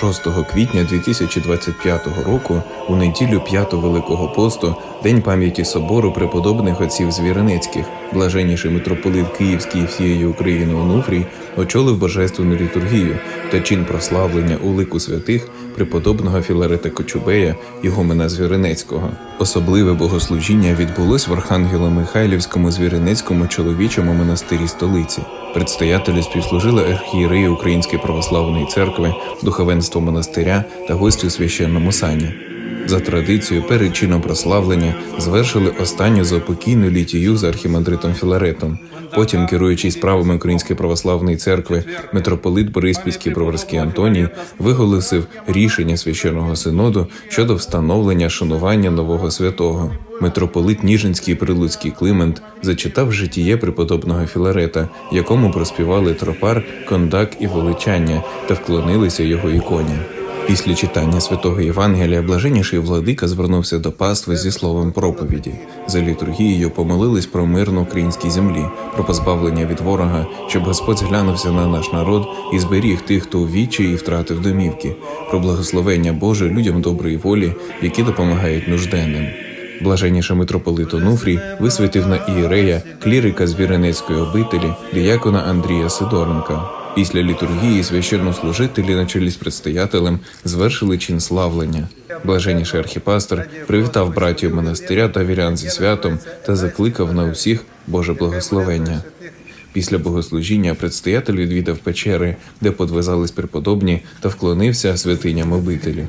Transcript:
6 квітня 2025 року, у неділю 5 Великого посту, День пам'яті собору преподобних отців Звіринецьких, блаженніший митрополит Київський і всієї України Онуфрій очолив божественну літургію та чин прославлення у лику святих преподобного Філарета Кочубея, Ігумена Звіринецького. Особливе богослужіння відбулось в Архангело-Михайлівському Звіринецькому чоловічому монастирі столиці. Предстоятелі співслужили архієреї Української православної церкви, духовенство монастиря та гості у священному сані. За традицією, перед чином прославлення звершили останню заупокійну літію за архімандритом Філаретом. Потім, керуючий справами Української православної церкви, митрополит Бориспільський Броварський Антоній виголосив рішення священного синоду щодо встановлення шанування нового святого. Митрополит Ніжинський Прилуцький Климент зачитав житіє преподобного Філарета, якому проспівали тропар, кондак і величання та вклонилися його іконі. Після читання святого Євангелія блаженніший владика звернувся до пастви зі словом проповіді. За літургією помолились про мир на українській землі, про позбавлення від ворога, щоб Господь зглянувся на наш народ і зберіг тих, хто у вічі і втратив домівки, про благословення Боже людям доброї волі, які допомагають нужденним. Блаженніше митрополит Онуфрій висвятив на ієрея клірика з Віренецької обителі діякона Андрія Сидоренка. Після літургії священнослужителі на чолі з предстоятелем звершили чин славлення. Блаженніший архіпастор привітав братів монастиря та вірян зі святом та закликав на усіх Боже благословення. Після богослужіння предстоятель відвідав печери, де подвизались преподобні та вклонився святиням обителі.